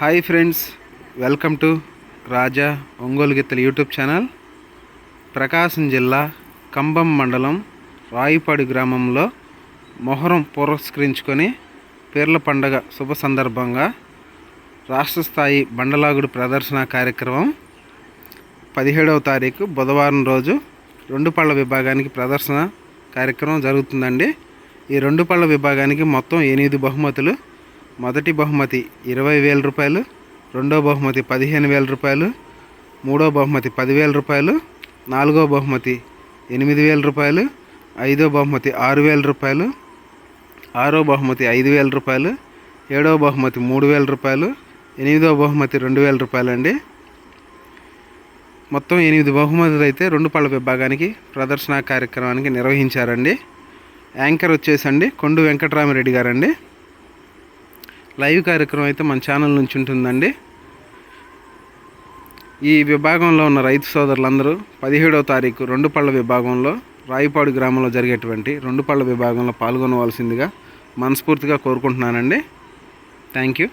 Hi friends welcome to Raja Ongole గిత్తల YouTube channel. Prakasam జిల్లా కంబం మండలం రాయిపాడు గ్రామంలో మొహరం పురస్కరించుకొని పీర్ల పండగ శుభ సందర్భంగా రాష్ట్ర స్థాయి బండలాగుడు ప్రదర్శన కార్యక్రమం పదిహేడవ తారీఖు బుధవారం రోజు రెండు పళ్ళ విభాగానికి ప్రదర్శన కార్యక్రమం జరుగుతుందండి. ఈ రెండు పళ్ళ విభాగానికి మొత్తం ఎనిమిది బహుమతులు మొదటి బహుమతి ఇరవై వేల రూపాయలు రెండో బహుమతి పదిహేను వేల రూపాయలు మూడో బహుమతి పదివేల రూపాయలు నాలుగో బహుమతి ఎనిమిది వేల రూపాయలు ఐదో బహుమతి ఆరు వేల రూపాయలు ఆరో బహుమతి ఐదు వేల రూపాయలు ఏడో బహుమతి మూడు వేల రూపాయలు ఎనిమిదో బహుమతి రెండు వేల రూపాయలు అండి. మొత్తం ఎనిమిది బహుమతులు అయితే రెండు పళ్ళ విభాగానికి ప్రదర్శన కార్యక్రమానికి నిర్వహించారండి. యాంకర్ వచ్చేసండి కొండు వెంకటరామిరెడ్డి గారండి. లైవ్ కార్యక్రమం అయితే మన ఛానల్ నుంచి ఉంటుందండి. ఈ విభాగంలో ఉన్న రైతు సోదరులందరూ పదిహేడవ తారీఖు రెండు పళ్ళ విభాగంలో రాయిపాడు గ్రామంలో జరిగేటువంటి రెండు పళ్ళ విభాగంలో పాల్గొనవలసిందిగా మనస్ఫూర్తిగా కోరుకుంటున్నానండి. Thank you.